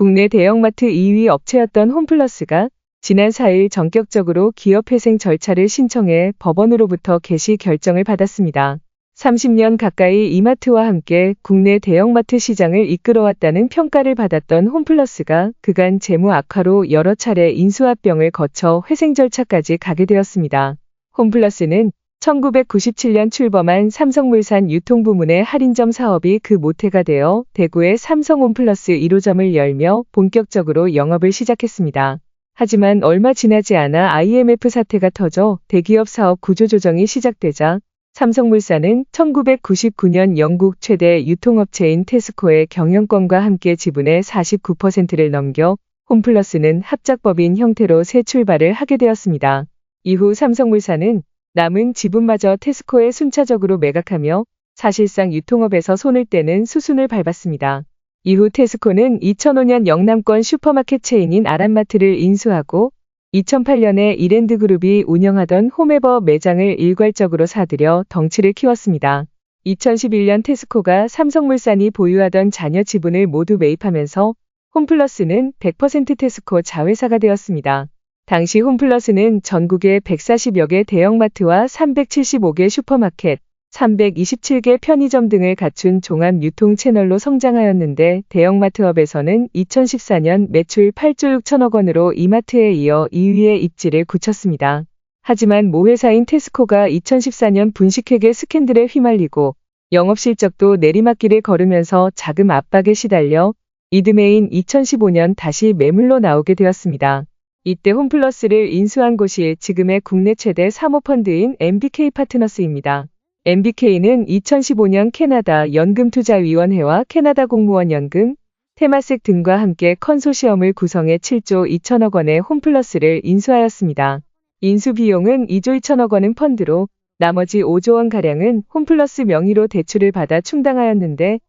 국내 대형마트 2위 업체였던 홈플러스가 지난 4일 전격적으로 기업회생 절차를 신청해 법원으로부터 개시 결정을 받았습니다. 30년 가까이 이마트와 함께 국내 대형마트 시장을 이끌어왔다는 평가를 받았던 홈플러스가 그간 재무 악화로 여러 차례 인수합병을 거쳐 회생 절차까지 가게 되었습니다. 홈플러스는 1997년 출범한 삼성물산 유통부문의 할인점 사업이 그 모태가 되어 대구에 삼성 홈플러스 1호점을 열며 본격적으로 영업을 시작했습니다. 하지만 얼마 지나지 않아 IMF 사태가 터져 대기업 사업 구조조정이 시작되자 삼성물산은 1999년 영국 최대 유통업체인 테스코의 경영권과 함께 지분의 49%를 넘겨 홈플러스는 합작법인 형태로 새 출발을 하게 되었습니다. 이후 삼성물산은 남은 지분마저 테스코에 순차적으로 매각하며 사실상 유통업에서 손을 떼는 수순을 밟았습니다. 이후 테스코는 2005년 영남권 슈퍼마켓 체인인 아란마트를 인수하고 2008년에 이랜드 그룹이 운영하던 홈에버 매장을 일괄적으로 사들여 덩치를 키웠습니다. 2011년 테스코가 삼성물산이 보유하던 자녀 지분을 모두 매입하면서 홈플러스는 100% 테스코 자회사가 되었습니다. 당시 홈플러스는 전국에 140여 개 대형마트와 375개 슈퍼마켓, 327개 편의점 등을 갖춘 종합 유통 채널로 성장하였는데 대형마트업에서는 2014년 매출 8조 6천억 원으로 이마트에 이어 2위의 입지를 굳혔습니다. 하지만 모 회사인 테스코가 2014년 분식회계 스캔들에 휘말리고 영업실적도 내리막길을 걸으면서 자금 압박에 시달려 이듬해인 2015년 다시 매물로 나오게 되었습니다. 이때 홈플러스를 인수한 곳이 지금의 국내 최대 사모펀드인 MBK 파트너스입니다. MBK는 2015년 캐나다 연금투자위원회와 캐나다 공무원 연금, 테마색 등과 함께 컨소시엄을 구성해 7조 2천억 원의 홈플러스를 인수하였습니다. 인수 비용은 2조 2천억 원은 펀드로 나머지 5조 원가량은 홈플러스 명의로 대출을 받아 충당하였는데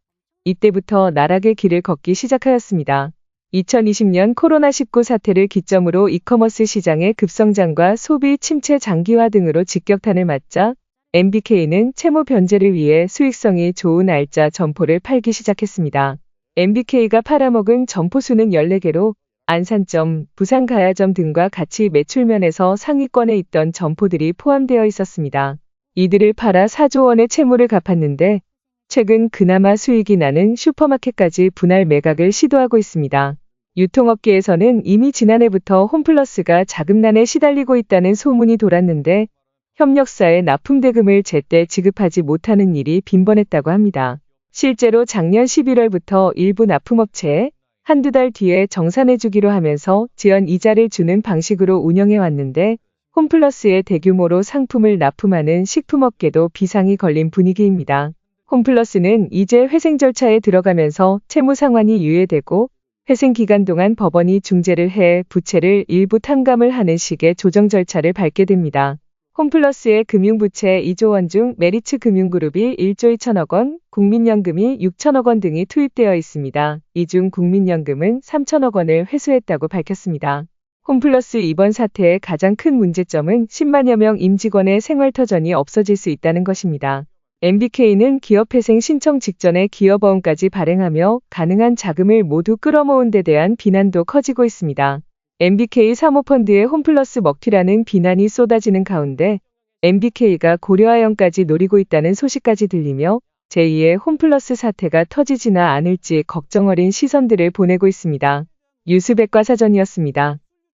이때부터 나락의 길을 걷기 시작하였습니다. 2020년 코로나19 사태를 기점으로 이커머스 시장의 급성장과 소비 침체 장기화 등으로 직격탄을 맞자 MBK는 채무 변제를 위해 수익성이 좋은 알짜 점포를 팔기 시작했습니다. MBK가 팔아먹은 점포 수는 14개로 안산점, 부산가야점 등과 같이 매출면에서 상위권에 있던 점포들이 포함되어 있었습니다. 이들을 팔아 4조 원의 채무를 갚았는데 최근 그나마 수익이 나는 슈퍼마켓까지 분할 매각을 시도하고 있습니다. 유통업계에서는 이미 지난해부터 홈플러스가 자금난에 시달리고 있다는 소문이 돌았는데 협력사에 납품대금을 제때 지급하지 못하는 일이 빈번했다고 합니다. 실제로 작년 11월부터 일부 납품업체에 한두 달 뒤에 정산해주기로 하면서 지연 이자를 주는 방식으로 운영해 왔는데 홈플러스의 대규모로 상품을 납품하는 식품업계도 비상이 걸린 분위기입니다. 홈플러스는 이제 회생 절차에 들어가면서 채무 상환이 유예되고 회생 기간 동안 법원이 중재를 해 부채를 일부 탕감을 하는 식의 조정 절차를 밟게 됩니다. 홈플러스의 금융부채 2조 원 중 메리츠 금융그룹이 1조 2천억 원, 국민연금이 6천억 원 등이 투입되어 있습니다. 이 중 국민연금은 3천억 원을 회수했다고 밝혔습니다. 홈플러스 이번 사태의 가장 큰 문제점은 10만여 명 임직원의 생활터전이 없어질 수 있다는 것입니다. MBK는 기업회생 신청 직전에 기업어음까지 발행하며 가능한 자금을 모두 끌어모은 데 대한 비난도 커지고 있습니다. MBK 사모펀드의 홈플러스 먹튀라는 비난이 쏟아지는 가운데 MBK가 고려아연까지 노리고 있다는 소식까지 들리며 제2의 홈플러스 사태가 터지지나 않을지 걱정 어린 시선들을 보내고 있습니다. 유스백과 사전이었습니다.